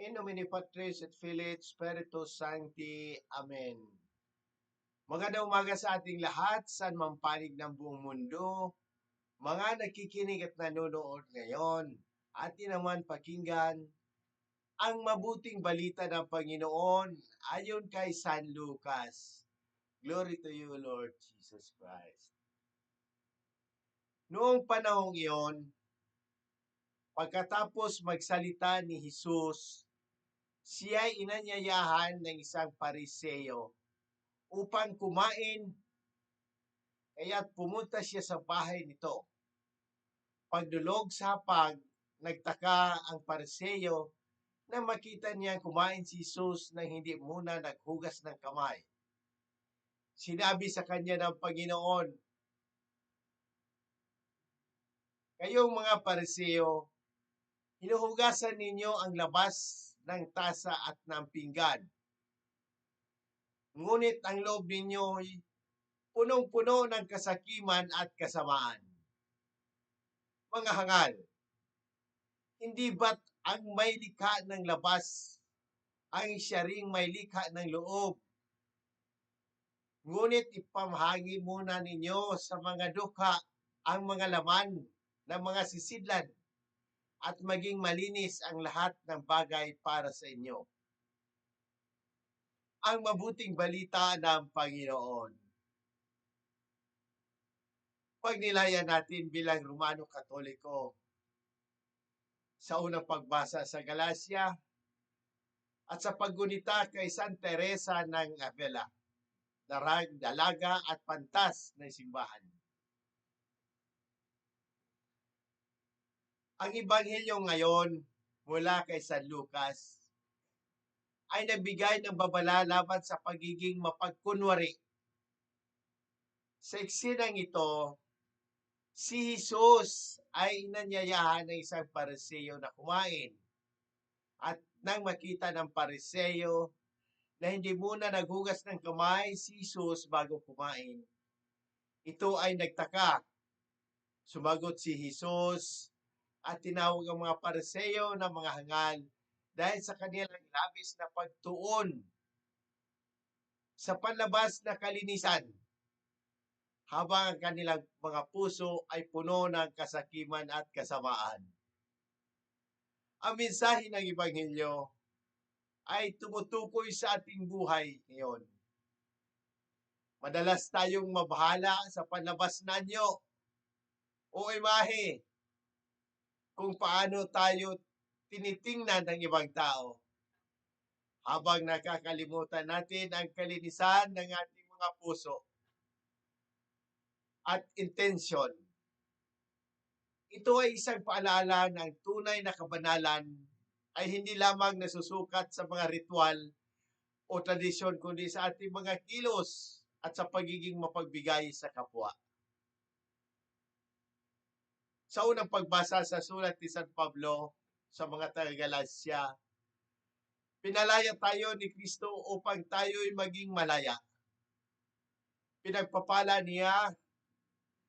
In nomine Patris et Filii et Spiritus Sancti. Amen. Magandang umaga sa ating lahat, saan man panig ng buong mundo. Mga nakikinig at nanonood ngayon, atin naman pakinggan ang mabuting balita ng Panginoon ayon kay San Lucas. Glory to you, Lord Jesus Christ. Noong panahong iyon, pagkatapos magsalita ni Jesus, siya ay inanyayahan ng isang pariseo upang kumain, kaya't pumunta siya sa bahay nito. Pagdulog sa hapag, nagtaka ang pariseo na makita niya kumain si Jesus na hindi muna naghugas ng kamay. Sinabi sa kanya ng Panginoon, Kayong mga pariseo, hinuhugasan ninyo ang labas ng tasa at ng pinggan. Ngunit ang loob ninyo ay punong-puno ng kasakiman at kasamaan. Mga hangal, hindi ba't ang may likha ng labas ang siya ring may likha ng loob? Ngunit ipamahagi muna ninyo sa mga dukha ang mga laman ng mga sisidlan at maging malinis ang lahat ng bagay para sa inyo. Ang mabuting balita ng Panginoon. Pagnilayan natin bilang Romano Katoliko sa unang pagbasa sa Galacia at sa paggunita kay San Teresa ng Avila, darag, dalaga at pantas ng simbahan. Ang Ebanghelyo ngayon mula kay San Lucas ay nagbigay ng babala laban sa pagiging mapagkunwari. Sa eksinang ito, si Jesus ay inanyayahan ng isang pariseo na kumain. At nang makita ng pariseo na hindi muna naghugas ng kamay si Jesus bago kumain, ito ay nagtaka. Sumagot si Jesus at tinawag ang mga pariseo na mga hangal dahil sa kanilang labis na pagtuon sa panlabas na kalinisan habang ang kanilang mga puso ay puno ng kasakiman at kasamaan. Ang mensahe ng Ebanghelyo ay tumutukoy sa ating buhay ngayon. Madalas tayong mabahala sa panlabas na anyo o imahe kung paano tayo tinitingnan ng ibang tao habang nakakalimutan natin ang kalinisan ng ating mga puso at intensyon. Ito ay isang paalala ng tunay na kabanalan ay hindi lamang nasusukat sa mga ritual o tradisyon kundi sa ating mga kilos at sa pagiging mapagbigay sa kapwa. Sa unang pagbasa sa sulat ni San Pablo sa mga taga-Galacia, pinalaya tayo ni Kristo upang tayo'y maging malaya. Pinagpapala niya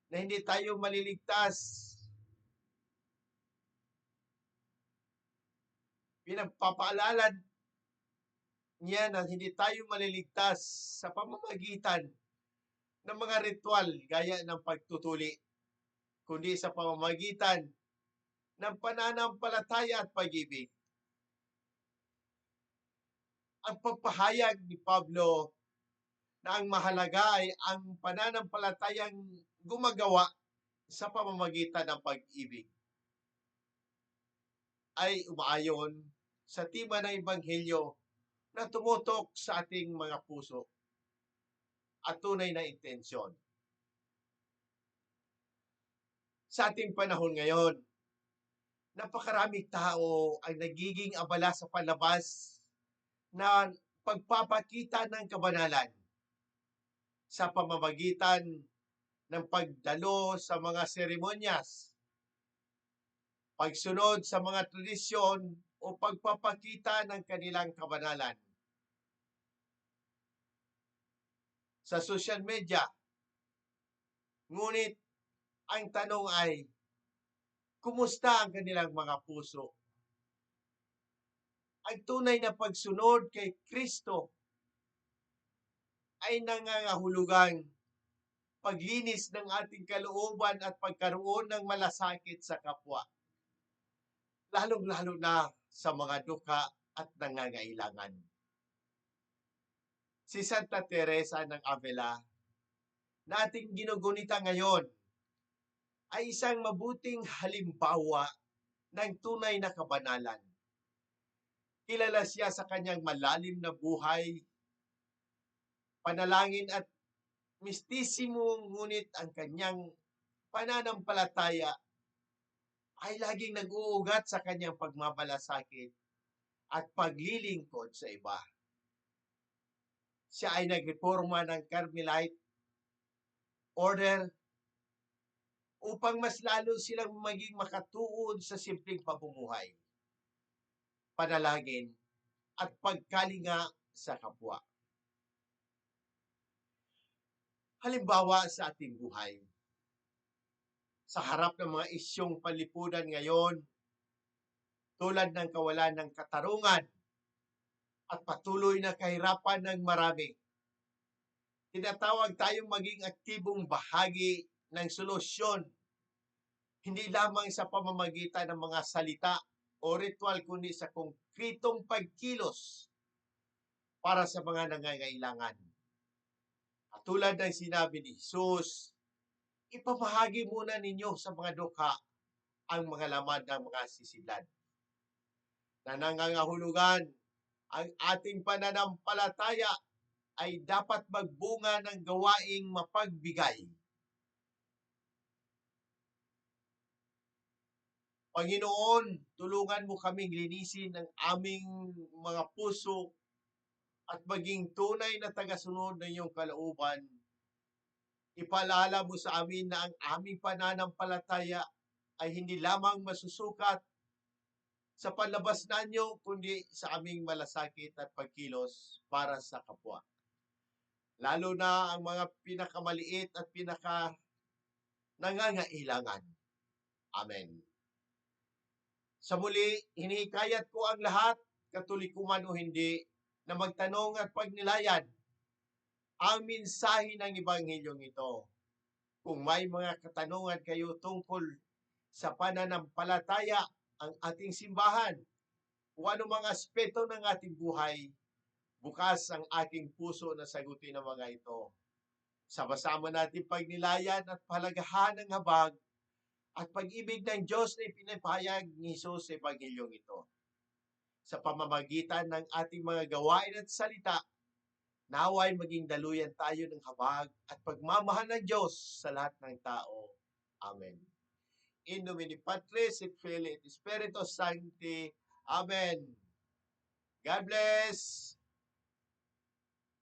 na hindi tayo maliligtas. Pinagpapaalala niya na hindi tayo maliligtas sa pamamagitan ng mga ritual gaya ng pagtutuli, kundi sa pamamagitan ng pananampalataya at pag-ibig. Ang pagpahayag ni Pablo na ang mahalaga ay ang pananampalatayang gumagawa sa pamamagitan ng pag-ibig ay umaayon sa tema ng Ebanghelyo na tumutok sa ating mga puso at tunay na intensyon. Sa ating panahon ngayon, napakaraming tao ang nagiging abala sa palabas na pagpapakita ng kabanalan sa pamamagitan ng pagdalo sa mga seremonyas, pagsunod sa mga tradisyon o pagpapakita ng kanilang kabanalan. Sa social media, ngunit ang tanong ay, kumusta ang kanilang mga puso? ang tunay na pagsunod kay Kristo ay nangangahulugang paglinis ng ating kalooban at pagkaroon ng malasakit sa kapwa. Lalong-lalo na sa mga duka at nangangailangan. Si Santa Teresa ng Avila na ating ginugunita ngayon ay isang mabuting halimbawa ng tunay na kabanalan. Kilala siya sa kanyang malalim na buhay, panalangin at mistisimo ngunit ang kanyang pananampalataya ay laging nag-uugat sa kanyang pagmabalasakit at paglilingkod sa iba. Siya ay nagreforma ng Carmelite order upang mas lalo silang maging makatuon sa simpleng pamumuhay, panalangin at pagkalinga sa kapwa. Halimbawa sa ating buhay, sa harap ng mga isyong palipunan ngayon, tulad ng kawalan ng katarungan at patuloy na kahirapan ng marami, tinatawag tayong maging aktibong bahagi ng solusyon, hindi lamang sa pamamagitan ng mga salita o ritual, kundi sa konkretong pagkilos para sa mga nangangailangan. At tulad ng sinabi ni Jesus, ipamahagi muna ninyo sa mga dukha ang mga laman ng mga sisidlan. Na nangangahulugan, ang ating pananampalataya ay dapat magbunga ng gawaing mapagbigay. Panginoon, tulungan mo kaming linisin ang aming mga puso at maging tunay na tagasunod ng iyong kalooban. Ipaalala mo sa amin na ang aming pananampalataya ay hindi lamang masusukat sa panlabas nanyo, kundi sa aming malasakit at pagkilos para sa kapwa. Lalo na ang mga pinakamaliit at pinaka nangangailangan. Amen. Sa muli, hinihikayat ko ang lahat, katulikuman o hindi, na magtanong at pagnilayan ang mensahe ng Ebanghelyong ito. Kung may mga katanungan kayo tungkol sa pananampalataya ang ating simbahan, ano mga aspeto ng ating buhay, bukas ang aking puso na sagutin ang mga ito. Sama-sama natin pagnilayan at palagahan ng habag at pag-ibig ng Diyos na ipinapahayag ni Jesus sa Ebangelyong ito. Sa pamamagitan ng ating mga gawain at salita, naway maging daluyan tayo ng habag at pagmamahal ng Diyos sa lahat ng tao. Amen. In nomine Patris et Filii et Spiritus Sancti. Amen. God bless.